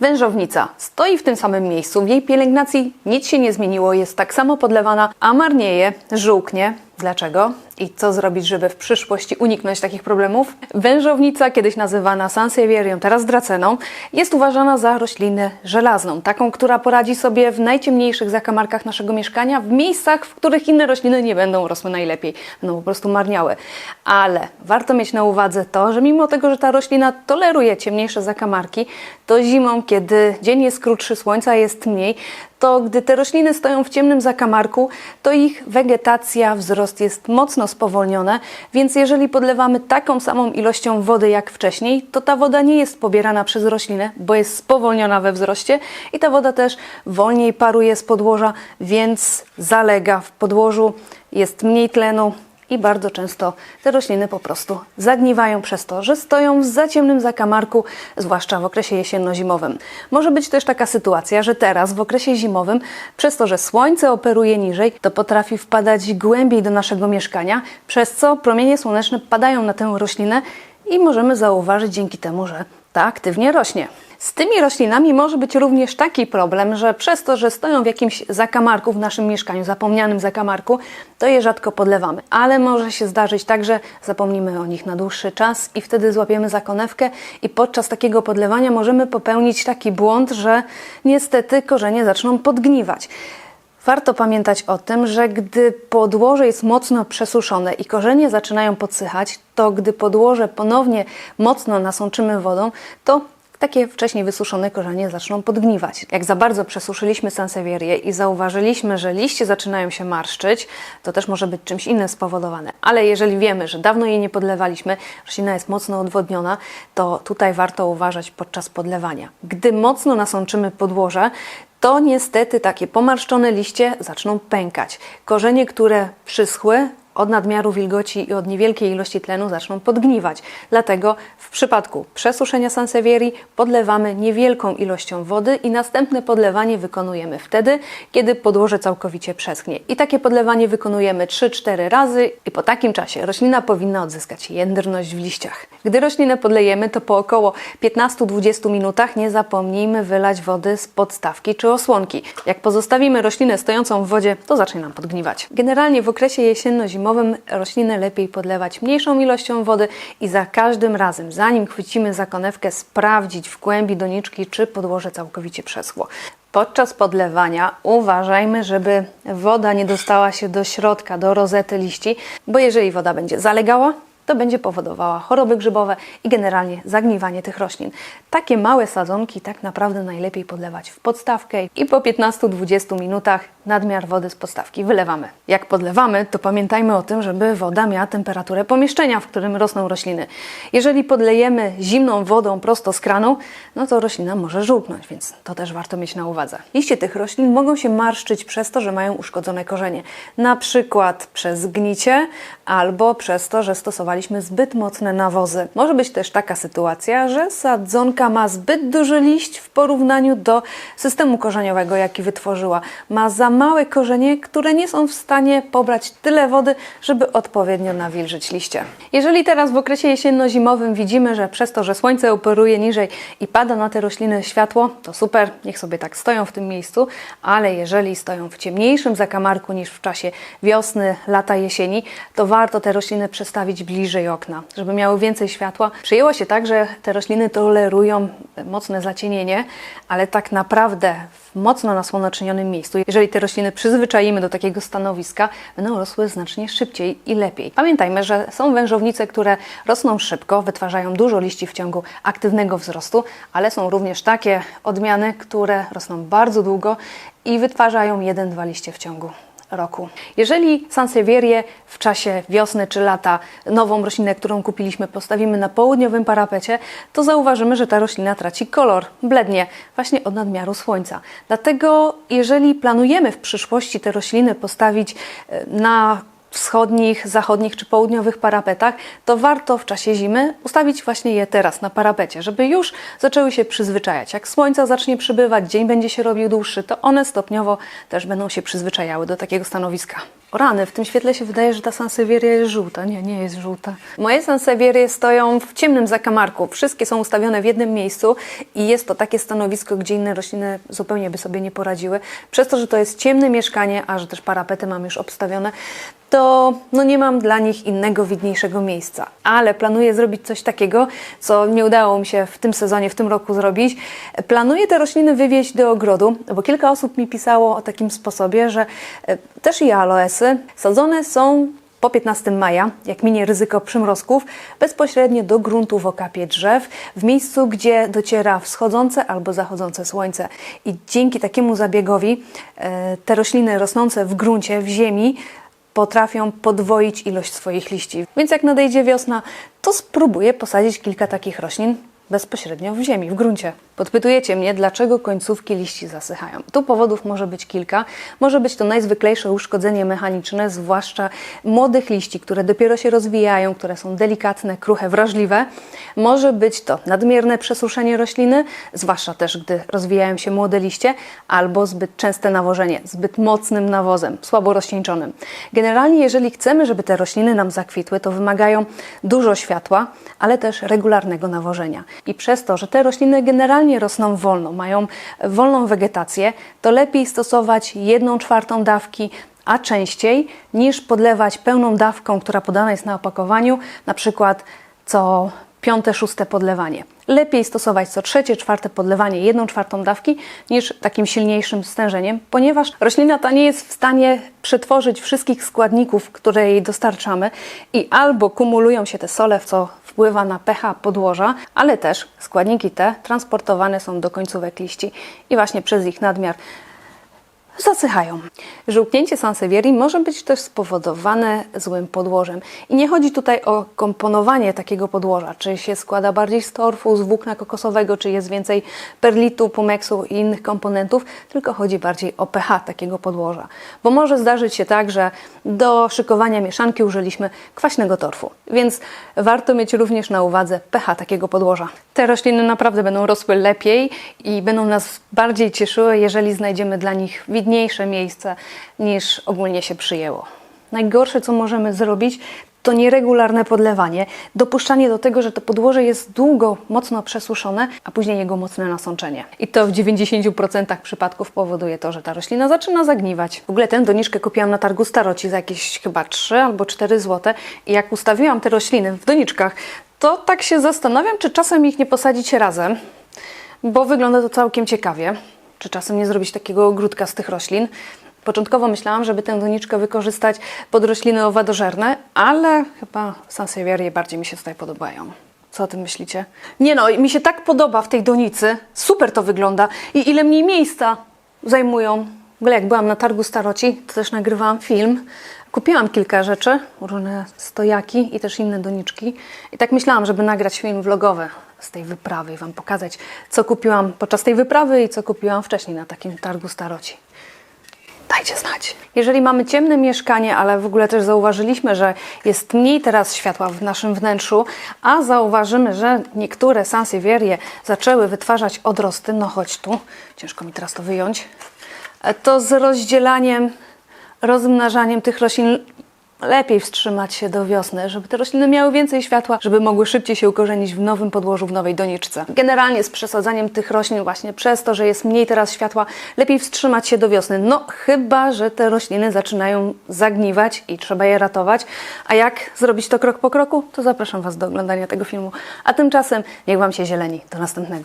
Wężownica stoi w tym samym miejscu, w jej pielęgnacji nic się nie zmieniło, jest tak samo podlewana, a marnieje, żółknie. Dlaczego? I co zrobić, żeby w przyszłości uniknąć takich problemów? Wężownica, kiedyś nazywana Sansevierią, teraz draceną, jest uważana za roślinę żelazną, taką, która poradzi sobie w najciemniejszych zakamarkach naszego mieszkania, w miejscach, w których inne rośliny nie będą rosły najlepiej, będą po prostu marniałe. Ale warto mieć na uwadze to, że mimo tego, że ta roślina toleruje ciemniejsze zakamarki, to zimą, kiedy dzień jest krótszy, słońca jest mniej, to gdy te rośliny stoją w ciemnym zakamarku, to ich wegetacja, wzrost jest mocno spowolnione, więc jeżeli podlewamy taką samą ilością wody jak wcześniej, to ta woda nie jest pobierana przez roślinę, bo jest spowolniona we wzroście i ta woda też wolniej paruje z podłoża, więc zalega w podłożu, jest mniej tlenu, i bardzo często te rośliny po prostu zagniwają przez to, że stoją w za ciemnym zakamarku, zwłaszcza w okresie jesienno-zimowym. Może być też taka sytuacja, że teraz w okresie zimowym, przez to, że słońce operuje niżej, to potrafi wpadać głębiej do naszego mieszkania, przez co promienie słoneczne padają na tę roślinę i możemy zauważyć dzięki temu, że ta aktywnie rośnie. Z tymi roślinami może być również taki problem, że przez to, że stoją w jakimś zakamarku w naszym mieszkaniu, zapomnianym zakamarku, to je rzadko podlewamy. Ale może się zdarzyć tak, że zapomnimy o nich na dłuższy czas i wtedy złapiemy zakonewkę i podczas takiego podlewania możemy popełnić taki błąd, że niestety korzenie zaczną podgniwać. Warto pamiętać o tym, że gdy podłoże jest mocno przesuszone i korzenie zaczynają podsychać, to gdy podłoże ponownie mocno nasączymy wodą, to takie wcześniej wysuszone korzenie zaczną podgniwać. Jak za bardzo przesuszyliśmy sansevierię i zauważyliśmy, że liście zaczynają się marszczyć, to też może być czymś innym spowodowane. Ale jeżeli wiemy, że dawno jej nie podlewaliśmy, roślina jest mocno odwodniona, to tutaj warto uważać podczas podlewania. Gdy mocno nasączymy podłoże, to niestety takie pomarszczone liście zaczną pękać. Korzenie, które przyschły, od nadmiaru wilgoci i od niewielkiej ilości tlenu zaczną podgniwać. Dlatego w przypadku przesuszenia sansevierii podlewamy niewielką ilością wody i następne podlewanie wykonujemy wtedy, kiedy podłoże całkowicie przeschnie. I takie podlewanie wykonujemy 3-4 razy i po takim czasie roślina powinna odzyskać jędrność w liściach. Gdy roślinę podlejemy, to po około 15-20 minutach nie zapomnijmy wylać wody z podstawki czy osłonki. Jak pozostawimy roślinę stojącą w wodzie, to zacznie nam podgniwać. Generalnie w okresie jesienno-zimowym zimowym rośliny lepiej podlewać mniejszą ilością wody i za każdym razem, zanim chwycimy za konewkę, sprawdzić w głębi doniczki, czy podłoże całkowicie przeschło. Podczas podlewania uważajmy, żeby woda nie dostała się do środka, do rozety liści, bo jeżeli woda będzie zalegała, to będzie powodowała choroby grzybowe i generalnie zagniwanie tych roślin. Takie małe sadzonki tak naprawdę najlepiej podlewać w podstawkę i po 15-20 minutach nadmiar wody z podstawki wylewamy. Jak podlewamy, to pamiętajmy o tym, żeby woda miała temperaturę pomieszczenia, w którym rosną rośliny. Jeżeli podlejemy zimną wodą prosto z kranu, no to roślina może żółknąć, więc to też warto mieć na uwadze. Liście tych roślin mogą się marszczyć przez to, że mają uszkodzone korzenie, na przykład przez gnicie albo przez to, że zbyt mocne nawozy. Może być też taka sytuacja, że sadzonka ma zbyt duży liść w porównaniu do systemu korzeniowego, jaki wytworzyła. Ma za małe korzenie, które nie są w stanie pobrać tyle wody, żeby odpowiednio nawilżyć liście. Jeżeli teraz w okresie jesienno-zimowym widzimy, że przez to, że słońce operuje niżej i pada na te rośliny światło, to super, niech sobie tak stoją w tym miejscu, ale jeżeli stoją w ciemniejszym zakamarku niż w czasie wiosny, lata, jesieni, to warto te rośliny przestawić bliżej okna, żeby miały więcej światła. Przyjęło się tak, że te rośliny tolerują mocne zacienienie, ale tak naprawdę w mocno nasłonecznionym miejscu, jeżeli te rośliny przyzwyczaimy do takiego stanowiska, będą rosły znacznie szybciej i lepiej. Pamiętajmy, że są wężownice, które rosną szybko, wytwarzają dużo liści w ciągu aktywnego wzrostu, ale są również takie odmiany, które rosną bardzo długo i wytwarzają jeden-dwa liście w ciągu roku. Jeżeli Sansevierię w czasie wiosny czy lata, nową roślinę, którą kupiliśmy, postawimy na południowym parapecie, to zauważymy, że ta roślina traci kolor, blednie, właśnie od nadmiaru słońca. Dlatego, jeżeli planujemy w przyszłości te rośliny postawić e, na wschodnich, zachodnich czy południowych parapetach, to warto w czasie zimy ustawić właśnie je teraz na parapecie, żeby już zaczęły się przyzwyczajać. Jak słońca zacznie przybywać, dzień będzie się robił dłuższy, to one stopniowo też będą się przyzwyczajały do takiego stanowiska. Rany, w tym świetle się wydaje, że ta sansevieria jest żółta. Nie, nie jest żółta. Moje sansevierie stoją w ciemnym zakamarku. Wszystkie są ustawione w jednym miejscu i jest to takie stanowisko, gdzie inne rośliny zupełnie by sobie nie poradziły. Przez to, że to jest ciemne mieszkanie, a że też parapety mam już obstawione, to no nie mam dla nich innego, widniejszego miejsca. Ale planuję zrobić coś takiego, co nie udało mi się w tym sezonie, w tym roku zrobić. Planuję te rośliny wywieźć do ogrodu, bo kilka osób mi pisało o takim sposobie, że e, też i aloesy sadzone są po 15 maja, jak minie ryzyko przymrozków, bezpośrednio do gruntu w okapie drzew, w miejscu, gdzie dociera wschodzące albo zachodzące słońce. I dzięki takiemu zabiegowi e, te rośliny rosnące w gruncie, w ziemi, potrafią podwoić ilość swoich liści. Więc jak nadejdzie wiosna, to spróbuję posadzić kilka takich roślin bezpośrednio w ziemi, w gruncie. Podpytujecie mnie, dlaczego końcówki liści zasychają. Tu powodów może być kilka. Może być to najzwyklejsze uszkodzenie mechaniczne, zwłaszcza młodych liści, które dopiero się rozwijają, które są delikatne, kruche, wrażliwe. Może być to nadmierne przesuszenie rośliny, zwłaszcza też gdy rozwijają się młode liście, albo zbyt częste nawożenie, zbyt mocnym nawozem, słabo rozcieńczonym. Generalnie, jeżeli chcemy, żeby te rośliny nam zakwitły, to wymagają dużo światła, ale też regularnego nawożenia. I przez to, że te rośliny generalnie rosną wolno, mają wolną wegetację, to lepiej stosować jedną czwartą dawki, a częściej niż podlewać pełną dawką, która podana jest na opakowaniu, na przykład co piąte, szóste podlewanie. Lepiej stosować co trzecie, czwarte podlewanie jedną czwartą dawki niż takim silniejszym stężeniem, ponieważ roślina ta nie jest w stanie przetworzyć wszystkich składników, które jej dostarczamy i albo kumulują się te sole, co wpływa na pH podłoża, ale też składniki te transportowane są do końcówek liści i właśnie przez ich nadmiar zasychają. Żółknięcie sansevierii może być też spowodowane złym podłożem. I nie chodzi tutaj o komponowanie takiego podłoża, czy się składa bardziej z torfu, z włókna kokosowego, czy jest więcej perlitu, pumeksu i innych komponentów, tylko chodzi bardziej o pH takiego podłoża. Bo może zdarzyć się tak, że do szykowania mieszanki użyliśmy kwaśnego torfu, więc warto mieć również na uwadze pH takiego podłoża. Te rośliny naprawdę będą rosły lepiej i będą nas bardziej cieszyły, jeżeli znajdziemy dla nich widniejsze miejsce niż ogólnie się przyjęło. Najgorsze, co możemy zrobić, to nieregularne podlewanie, dopuszczanie do tego, że to podłoże jest długo mocno przesuszone, a później jego mocne nasączenie. I to w 90% przypadków powoduje to, że ta roślina zaczyna zagniwać. W ogóle tę doniczkę kupiłam na targu staroci za jakieś chyba 3 albo 4 zł i jak ustawiłam te rośliny w doniczkach, to tak się zastanawiam, czy czasem ich nie posadzić razem, bo wygląda to całkiem ciekawie. Czy czasem nie zrobić takiego ogródka z tych roślin? Początkowo myślałam, żeby tę doniczkę wykorzystać pod rośliny owadożerne, ale chyba sansevierie bardziej mi się tutaj podobają. Co o tym myślicie? Nie no, mi się tak podoba w tej donicy. Super to wygląda. I ile mniej miejsca zajmują. W ogóle jak byłam na targu staroci, to też nagrywałam film. Kupiłam kilka rzeczy, różne stojaki i też inne doniczki. I tak myślałam, żeby nagrać film vlogowy z tej wyprawy i Wam pokazać, co kupiłam podczas tej wyprawy i co kupiłam wcześniej na takim targu staroci. Dajcie znać. Jeżeli mamy ciemne mieszkanie, ale w ogóle też zauważyliśmy, że jest mniej teraz światła w naszym wnętrzu, a zauważymy, że niektóre sansevierie zaczęły wytwarzać odrosty, no chodź tu, ciężko mi teraz to wyjąć, to z rozdzielaniem, rozmnażaniem tych roślin lepiej wstrzymać się do wiosny, żeby te rośliny miały więcej światła, żeby mogły szybciej się ukorzenić w nowym podłożu, w nowej doniczce. Generalnie z przesadzaniem tych roślin właśnie przez to, że jest mniej teraz światła, lepiej wstrzymać się do wiosny. No chyba, że te rośliny zaczynają zagniwać i trzeba je ratować. A jak zrobić to krok po kroku? To zapraszam Was do oglądania tego filmu. A tymczasem niech Wam się zieleni. Do następnego.